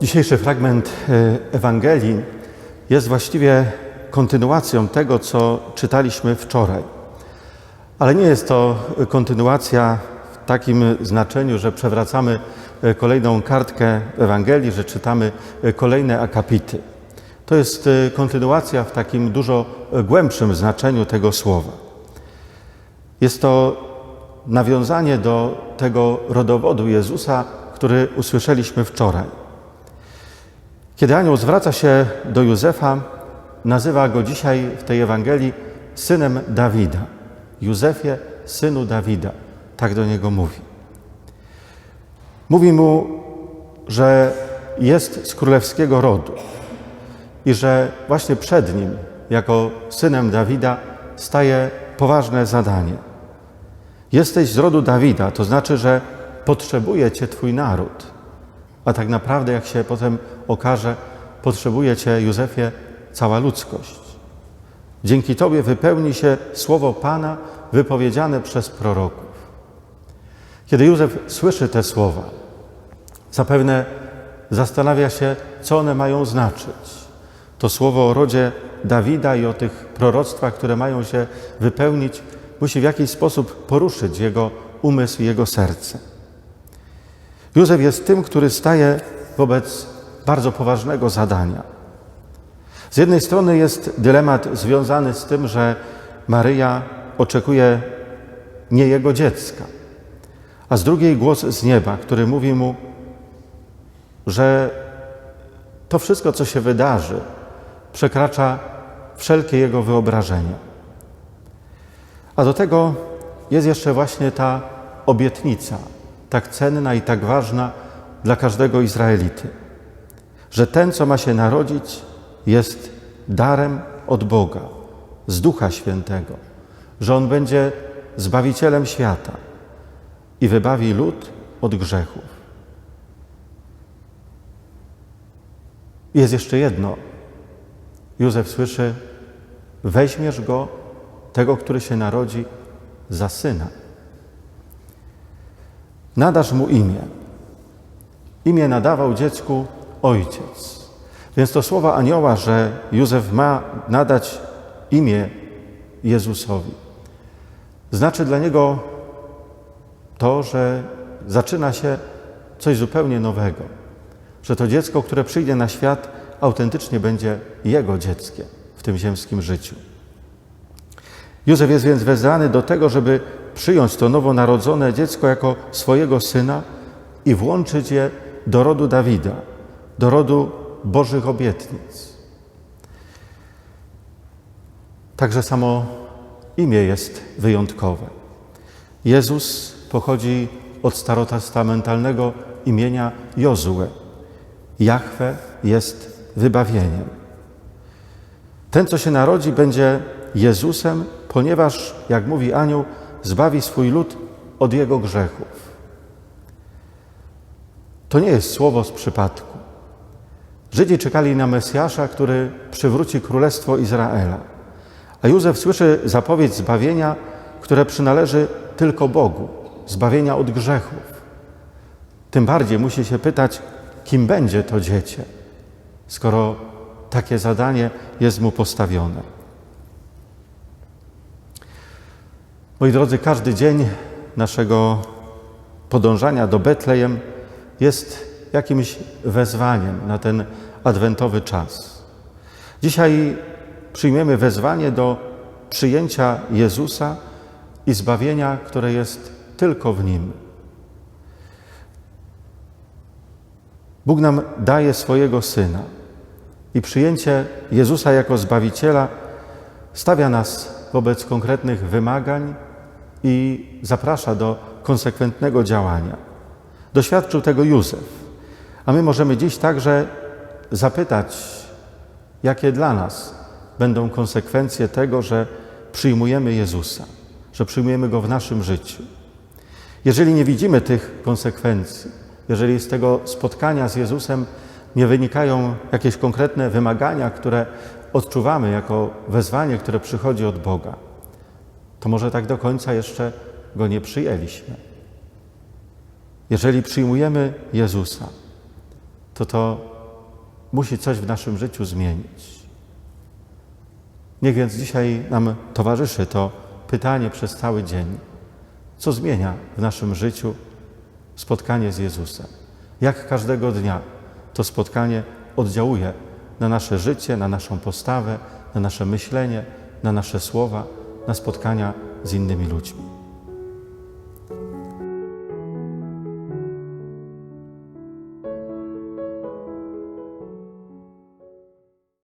Dzisiejszy fragment e, Ewangelii jest właściwie kontynuacją tego, co czytaliśmy wczoraj. Ale nie jest to kontynuacja w takim znaczeniu, że przewracamy e, kolejną kartkę Ewangelii, że czytamy e, kolejne akapity. To jest kontynuacja w takim dużo głębszym znaczeniu tego słowa. Jest to nawiązanie do tego rodowodu Jezusa, który usłyszeliśmy wczoraj. Kiedy anioł zwraca się do Józefa, nazywa go dzisiaj w tej Ewangelii synem Dawida. Józefie, synu Dawida. Tak do niego mówi. Mówi mu, że jest z królewskiego rodu i że właśnie przed nim, jako synem Dawida, staje poważne zadanie. Jesteś z rodu Dawida, to znaczy, że potrzebuje Cię Twój naród. A tak naprawdę, jak się potem okaże, potrzebuje Cię, Józefie, cała ludzkość. Dzięki Tobie wypełni się słowo Pana wypowiedziane przez proroków. Kiedy Józef słyszy te słowa, zapewne zastanawia się, co one mają znaczyć. To słowo o rodzie Dawida i o tych proroctwach, które mają się wypełnić, musi w jakiś sposób poruszyć jego umysł i jego serce. Józef jest tym, który staje wobec bardzo poważnego zadania. Z jednej strony jest dylemat związany z tym, że Maryja oczekuje nie jego dziecka, a z drugiej głos z nieba, który mówi mu, że to wszystko, co się wydarzy, przekracza wszelkie jego wyobrażenia. A do tego jest jeszcze właśnie ta obietnica, tak cenna i tak ważna dla każdego Izraelity, że ten, co ma się narodzić, jest darem od Boga, z Ducha Świętego, że On będzie Zbawicielem świata i wybawi lud od grzechów. Jest jeszcze jedno. Józef słyszy, weźmiesz go, tego, który się narodzi, za syna. Nadasz mu imię. Imię nadawał dziecku ojciec. Więc to słowa anioła, że Józef ma nadać imię Jezusowi, znaczy dla niego to, że zaczyna się coś zupełnie nowego. Że to dziecko, które przyjdzie na świat, autentycznie będzie jego dzieckiem w tym ziemskim życiu. Józef jest więc wezwany do tego, żeby przyjąć to nowonarodzone dziecko jako swojego syna i włączyć je do rodu Dawida, do rodu Bożych obietnic. Także samo imię jest wyjątkowe. Jezus pochodzi od starotestamentalnego imienia Jozue. Jahwe jest wybawieniem. Ten, co się narodzi, będzie Jezusem, ponieważ, jak mówi anioł, zbawi swój lud od jego grzechów. To nie jest słowo z przypadku. Żydzi czekali na Mesjasza, który przywróci królestwo Izraela. A Józef słyszy zapowiedź zbawienia, które przynależy tylko Bogu, zbawienia od grzechów. Tym bardziej musi się pytać, kim będzie to dziecię, skoro takie zadanie jest mu postawione. Moi drodzy, każdy dzień naszego podążania do Betlejem jest jakimś wezwaniem na ten adwentowy czas. Dzisiaj przyjmiemy wezwanie do przyjęcia Jezusa i zbawienia, które jest tylko w Nim. Bóg nam daje swojego Syna i przyjęcie Jezusa jako Zbawiciela stawia nas wobec konkretnych wymagań i zaprasza do konsekwentnego działania. Doświadczył tego Józef, a my możemy dziś także zapytać, jakie dla nas będą konsekwencje tego, że przyjmujemy Jezusa, że przyjmujemy Go w naszym życiu. Jeżeli nie widzimy tych konsekwencji, jeżeli z tego spotkania z Jezusem nie wynikają jakieś konkretne wymagania, które odczuwamy jako wezwanie, które przychodzi od Boga, to może tak do końca jeszcze Go nie przyjęliśmy. Jeżeli przyjmujemy Jezusa, to to musi coś w naszym życiu zmienić. Niech więc dzisiaj nam towarzyszy to pytanie przez cały dzień. Co zmienia w naszym życiu spotkanie z Jezusem? Jak każdego dnia to spotkanie oddziałuje na nasze życie, na naszą postawę, na nasze myślenie, na nasze słowa, na spotkania z innymi ludźmi.